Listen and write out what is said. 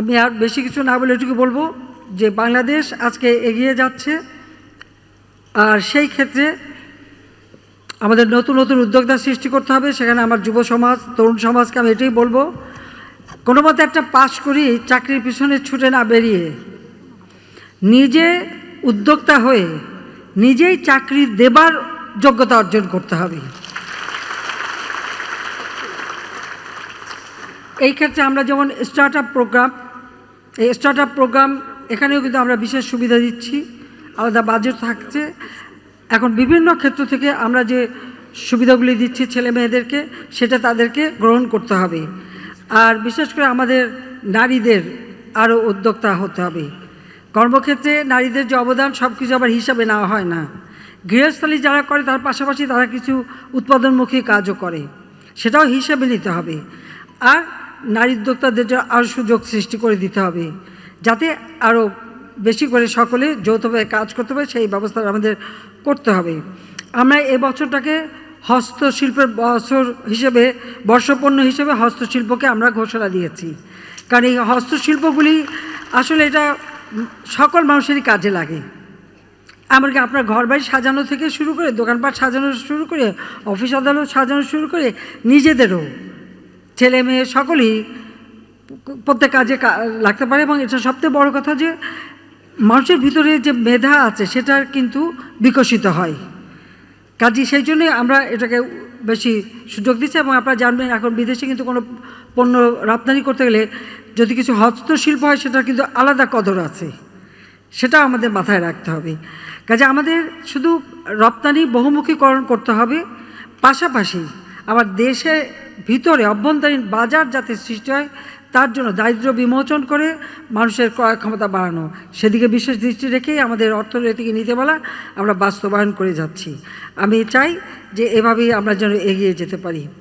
আমি আর বেশি কিছু না বলে এটুকু বলব যে বাংলাদেশ আজকে এগিয়ে যাচ্ছে। আর সেই ক্ষেত্রে আমাদের নতুন নতুন উদ্যোক্তা সৃষ্টি করতে হবে। সেখানে আমার যুব সমাজ, তরুণ সমাজকে আমি এটাই বলব, কোনো মতে একটা পাশ করি, চাকরির পিছনে ছুটে না বেরিয়ে। নিজে উদ্যোক্তা হয়ে নিজেই চাকরি দেবার যোগ্যতা অর্জন করতে হবে। এই ক্ষেত্রে আমরা যেমন স্টার্ট আপ প্রোগ্রাম এই স্টার্ট আপ প্রোগ্রাম এখানেও কিন্তু আমরা বিশেষ সুবিধা দিচ্ছি, আলাদা বাজেট থাকছে। এখন বিভিন্ন ক্ষেত্র থেকে আমরা যে সুবিধাগুলি দিচ্ছি ছেলে মেয়েদেরকে, সেটা তাদেরকে গ্রহণ করতে হবে। আর বিশেষ করে আমাদের নারীদের আরও উদ্যোক্তা হতে হবে। কর্মক্ষেত্রে নারীদের যে অবদান সব কিছু আবার হিসাবে নেওয়া হয় না। গৃহস্থলী যারা করে, তার পাশাপাশি তারা কিছু উৎপাদনমুখী কাজও করে। সেটাও হিসাবে নিতে হবে। আর নারী উদ্যোক্তাদের জন্য আরও সুযোগ সৃষ্টি করে দিতে হবে, যাতে আরও বেশি করে সকলে যৌথভাবে কাজ করতে পারে, সেই ব্যবস্থা আমাদের করতে হবে। আমরা এই বছরটাকে হস্তশিল্পের বছর হিসেবে, বর্ষপণ্য হিসেবে হস্তশিল্পকে আমরা ঘোষণা দিয়েছি। কারণ এই হস্তশিল্পগুলি আসলে এটা সকল মানুষেরই কাজে লাগে। এমনকি আপনার ঘর বাড়ি সাজানো থেকে শুরু করে, দোকানপাট সাজানো শুরু করে, অফিস আদালত সাজানো শুরু করে, নিজেদেরও ছেলে মেয়ে সকলেই প্রত্যেক কাজে লাগতে পারে এবং এটা সবচেয়ে বড় কথা যে মানুষের ভিতরে যে মেধা আছে সেটা কিন্তু বিকশিত হয়। কাজে সেই জন্যই আমরা এটাকে বেশি সুযোগ দিচ্ছি এবং আপনারা জানবেন এখন বিদেশে কিন্তু কোনো পণ্য রপ্তানি করতে গেলে যদি কিছু হস্তশিল্প হয় সেটা কিন্তু আলাদা কদর আছে। সেটা আমাদের মাথায় রাখতে হবে। কাজে আমাদের শুধু রপ্তানি বহুমুখীকরণ করতে হবে। পাশাপাশি আবার দেশের ভিতরে অভ্যন্তরীণ বাজার যাতে সৃষ্টি হয়, তার জন্য দারিদ্র বিমোচন করে মানুষের ক্রয় ক্ষমতা বাড়ানো। সেদিকে বিশেষ দৃষ্টি রেখেই আমাদের অর্থনৈতিক নীতিমালা আমরা বাস্তবায়ন করে যাচ্ছি। আমি চাই যে এভাবেই আমরা যেন এগিয়ে যেতে পারি।